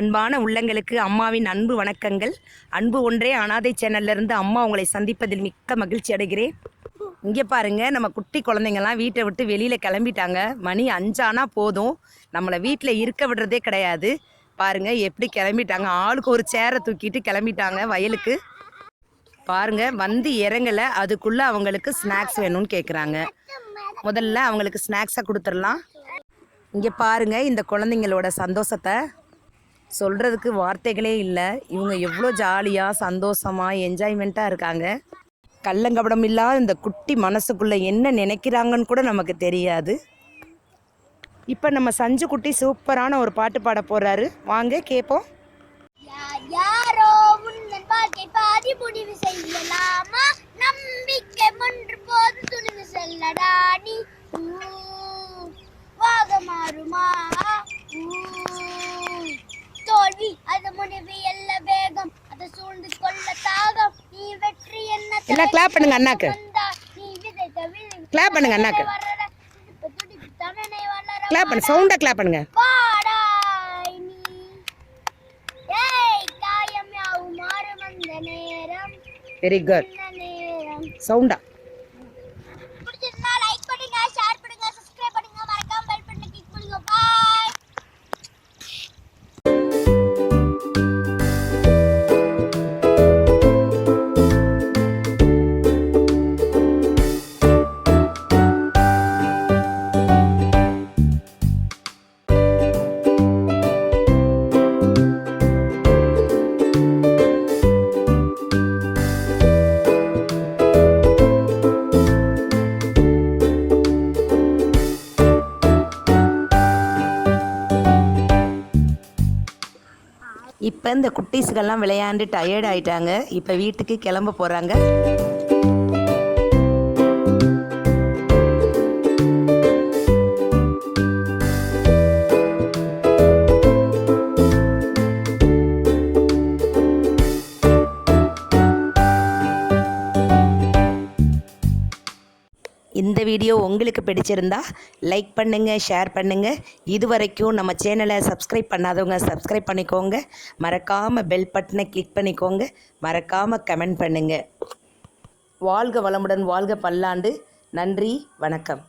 அன்பான உள்ளங்களுக்கு அம்மாவின் அன்பு வணக்கங்கள். அன்பு ஒன்றே அனாதை சேனல்லேருந்து அம்மா உங்களை சந்திப்பதில் மிக்க மகிழ்ச்சி அடைகிறேன். இங்கே பாருங்கள் நம்ம குட்டி குழந்தைங்கள்லாம் வீட்டை விட்டு வெளியில் கிளம்பிட்டாங்க. மணி அஞ்சானா போதும். நம்மளை வீட்டில் இருக்க விடுறதே கிடையாது. பாருங்கள் எப்படி கிளம்பிட்டாங்க. ஆளுக்கு ஒரு சேரை தூக்கிட்டு கிளம்பிட்டாங்க வயலுக்கு. பாருங்க வந்து இறங்கலை. அதுக்குள்ளே அவங்களுக்கு ஸ்நாக்ஸ் வேணும்னு கேட்குறாங்க முதல்ல அவங்களுக்கு ஸ்நாக்ஸை கொடுத்துடலாம். இங்கே பாருங்கள் இந்த குழந்தைங்களோட சந்தோஷத்தை சொல்கிறதுக்கு வார்த்தைகளே இல்லை. இவங்க எவ்வளோ ஜாலியாக சந்தோஷமாக என்ஜாய்மெண்ட்டாக இருக்காங்க. கள்ளங்கபடம் இல்லாத இந்த குட்டி மனசுக்குள்ளே என்ன நினைக்கிறாங்கன்னு கூட நமக்கு தெரியாது. இப்போ நம்ம சஞ்சு குட்டி சூப்பரான ஒரு பாட்டு பாட போகிறாரு வாங்க கேட்போம் யாரோ உன்னன் வாழ்க்கை பாதி முடிவு செய்யலாமா? நம்பிக்கை ஒன்று போது துணிவு செல்லடா நீ. வாக மாறுமா? எல்லாம் clap பண்ணுங்க அண்ணாக்கு. Clap பண்ணுங்க அண்ணாக்கு. கிளாப் பண்ணு சவுண்டாக கிளாப் பண்ணுங்க. வெரி குட் சவுண்டா இப்போ இந்த குட்டீஸுக்கெல்லாம் விளையாண்டு டயர்ட் ஆயிட்டாங்க. இப்போ வீட்டுக்கு கிளம்ப போகிறாங்க இந்த வீடியோ உங்களுக்கு பிடிச்சிருந்தா லைக் பண்ணுங்கள் ஷேர் பண்ணுங்கள் இது வரைக்கும் நம்ம சேனலை சப்ஸ்கிரைப் பண்ணாதவங்க சப்ஸ்கிரைப் பண்ணிக்கோங்க. மறக்காமல் பெல் பட்டனை கிளிக் பண்ணிக்கோங்க. மறக்காமல் கமெண்ட் பண்ணுங்கள் வாழ்க வளமுடன் வாழ்க பல்லாண்டு. நன்றி வணக்கம்.